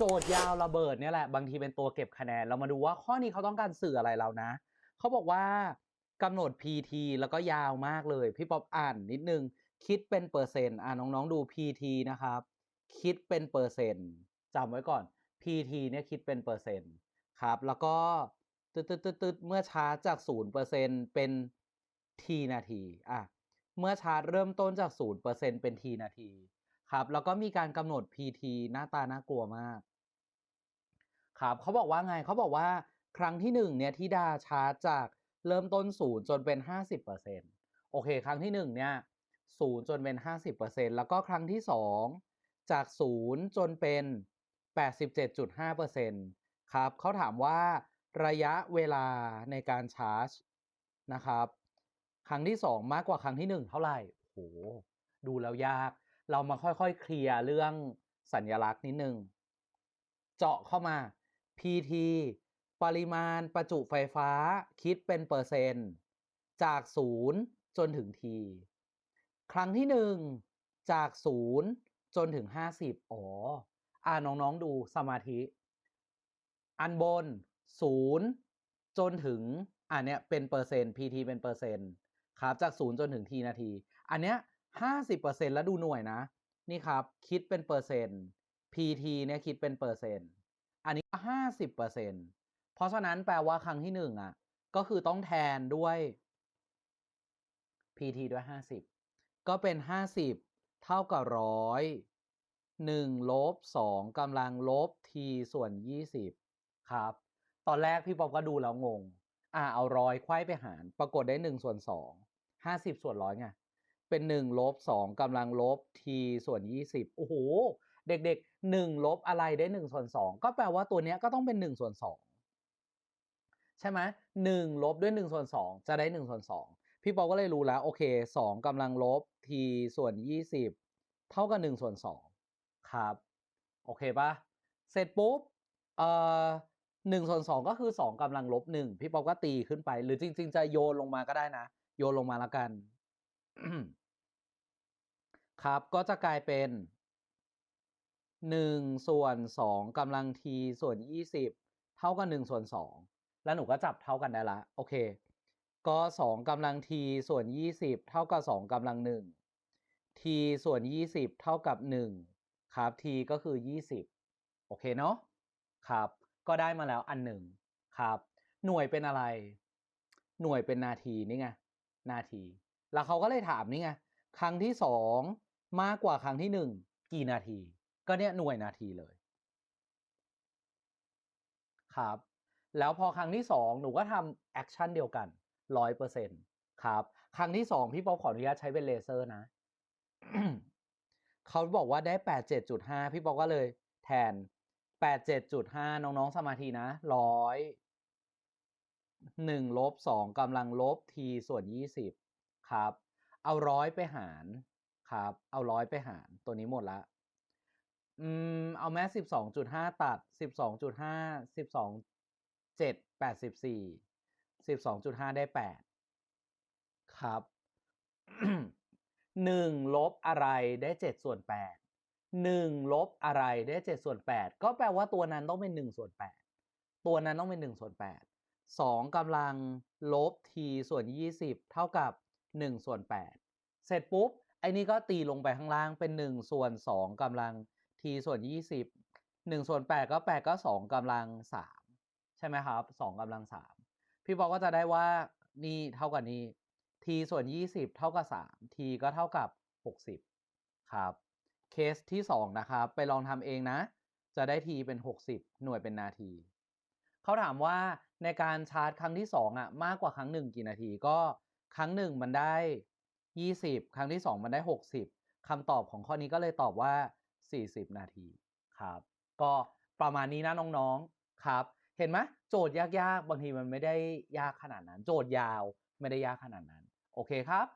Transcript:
โจทย์ยาวระเบิดเนี่ยแหละบางทีเป็นตัวเก็บคะแนน เรามาดูว่าข้อนี้เขาต้องการสื่ออะไรเรานะ เขาบอกว่ากำหนด PT แล้วก็ยาวมากเลย พี่ป๊อบอ่านนิดนึง คิดเป็นเปอร์เซ็นต์อ่าน้องๆดู PT นะครับ คิดเป็นเปอร์เซ็นต์จำไว้ก่อน PT เนี่ยคิดเป็นเปอร์เซ็นต์ครับ แล้วก็ตึ๊ดตึ๊ดตึ๊ดเมื่อชาร์จจาก0%เป็น T นาทีอะเมื่อชาร์จเริ่มต้นจาก0%เปอร์เซ็น T นาที ครับ แล้วก็มีการกำหนด PT หน้าตาน่ากลัวมาก ครับเขาบอกว่าไงเขาบอกว่าครั้งที่หนึ่งเนี่ยที่ดาชาร์จจากเริ่มต้นศูนย์จนเป็นห้าสิบเปอร์เซ็นโอเค ครั้งที่หนึ่งเนี่ยศูนย์จนเป็นห้าสิบเปอร์เซ็นแล้วก็ครั้งที่สองจากศูนย์จนเป็นแปดสิบเจ็ดจุดห้าเปอร์เซ็นครับเขาถามว่าระยะเวลาในการชาร์จนะครับ ครั้งที่สองมากกว่าครั้งที่หนึ่งเท่าไหร่โหดูแล้วยาก เรามาค่อยๆ เคลียร์เรื่องสัญลักษณ์นิดนึง เจาะเข้ามา PT ปริมาณประจุไฟฟ้าคิดเป็นเปอร์เซ็นต์ จากศูนย์จนถึง T ครั้งที่หนึ่งจากศูนย์จนถึง 50 อ๋อ อ่าน้อง ๆ ดูสมาธิ อันบนศูนย์จนถึงอ่าเนี้ยเป็นเปอร์เซ็นต์ PT เป็นเปอร์เซ็นต์ครับจากศูนย์จนถึง T นาที อันเนี้ย ห้าสิบเปอร์เซ็นต์แล้วดูหน่วยนะ นี่ครับ คิดเป็นเปอร์เซ็นต์ PT เนี่ยคิดเป็นเปอร์เซ็นต์ อันนี้ห้าสิบเปอร์เซ็นต์เพราะฉะนั้นแปลว่าครั้งที่หนึ่งอะ ก็คือต้องแทนด้วย PT ด้วยห้าสิบก็เป็นห้าสิบเท่ากับร้อยหนึ่งลบสองกำลังลบ t ส่วนยี่สิบครับ ตอนแรกพี่ป๊อบก็ดูแล้วงง อ่าเอาร้อยไขว้ไปหาร ปรากฏได้หนึ่งส่วนสองห้าสิบส่วนร้อยไง เป็นหนึ่งลบสองกำลังลบ t ส่วนยี่สิบโอ้โห เด็กๆหนึ่งลบอะไรได้หนึ่งส่วนสองก็แปลว่าตัวเนี้ยก็ต้องเป็นหนึ่งส่วนสองใช่ไหมหนึ่งลบด้วยหนึ่งส่วนสองจะได้หนึ่งส่วนสองพี่ปอก็เลยรู้แล้ว โอเคสองกำลังลบ t ส่วนยี่สิบเท่ากับหนึ่งส่วนสองครับ โอเคปะเสร็จปุ๊บเอ่อหนึ่งส่วนสองก็คือสองกำลังลบหนึ่งพี่ปอก็ตีขึ้นไป หรือจริง ๆ จะโยนลงมาก็ได้นะ โยนลงมาแล้วกัน ครับก็จะกลายเป็นหนึ่งส่วนสองกำลัง t ส่วนยี่สิบเท่ากับหนึ่งส่วนสองแล้วหนูก็จับเท่ากันได้ละ โอเค ก็สองกำลัง t ส่วนยี่สิบเท่ากับสองกำลังหนึ่ง t ส่วนยี่สิบเท่ากับหนึ่งครับ t ก็คือยี่สิบโอเคเนาะครับ ก็ได้มาแล้วอันหนึ่งครับ หน่วยเป็นอะไร หน่วยเป็นนาทีนี่ไงนาที แล้วเขาก็เลยถามนี่ไงครั้งที่สอง มากกว่าครั้งที่หนึ่งกี่นาที ก็เนี่ยหน่วยนาทีเลย ครับ แล้วพอครั้งที่สองหนูก็ทำแอคชั่นเดียวกันร้อยเปอร์เซ็นครับ ครั้งที่สองพี่ป๊อปขออนุญาตใช้เป็นเลเซอร์นะเขาบอกว่าได้แปดเจ็ดจุดห้าพี่ป๊อปก็เลย แทนแปดเจ็ดจุดห้าน้องๆสมาธินะร้อยหนึ่งลบสองกำลังลบ t ส่วนยี่สิบครับ เอาร้อยไปหาร ครับ เอาร้อยไปหาร ตัวนี้หมดละ อืม เอาแม้สิบสองจุดห้าตัดสิบสองจุดห้าสิบสองเจ็ดแปดสิบสี่สิบสองจุดห้าได้แปดครับหนึ่งลบอะไรได้เจ็ดส่วนแปดหนึ่งลบอะไรได้เจ็ดส่วนแปดก็แปลว่าตัวนั้นต้องเป็นหนึ่งส่วนแปดตัวนั้นต้องเป็นหนึ่งส่วนแปดสองกำลังลบ t ส่วนยี่สิบเท่ากับหนึ่งส่วนแปดเสร็จปุ๊บ ไอ้นี่ก็ตีลงไปข้างล่างเป็นหนึ่งส่วนสองกำลัง t ส่วนยี่สิบหนึ่งส่วนแปดก็แปดก็สองกำลังสามใช่ไหมครับสองกำลังสามพี่บอกก็จะได้ว่านี่เท่ากับนี้ t ส่วนยี่สิบเท่ากับสาม t ก็เท่ากับหกสิบครับ เคสที่สองนะครับ ไปลองทำเองนะ จะได้ t เป็นหกสิบหน่วยเป็นนาทีเขาถามว่าในการชาร์จครั้งที่สองอะมากกว่าครั้งหนึ่งกี่นาทีก็ครั้งหนึ่งมันได้ ยี่สิบครั้งที่สองมันได้หกสิบคำตอบของข้อนี้ก็เลยตอบว่า 40 นาทีครับ ก็ประมาณนี้นะน้องๆครับ เห็นไหมโจทย์ยากๆ บางทีมันไม่ได้ยากขนาดนั้น โจทย์ยาวไม่ได้ยากขนาดนั้น โอเคครับ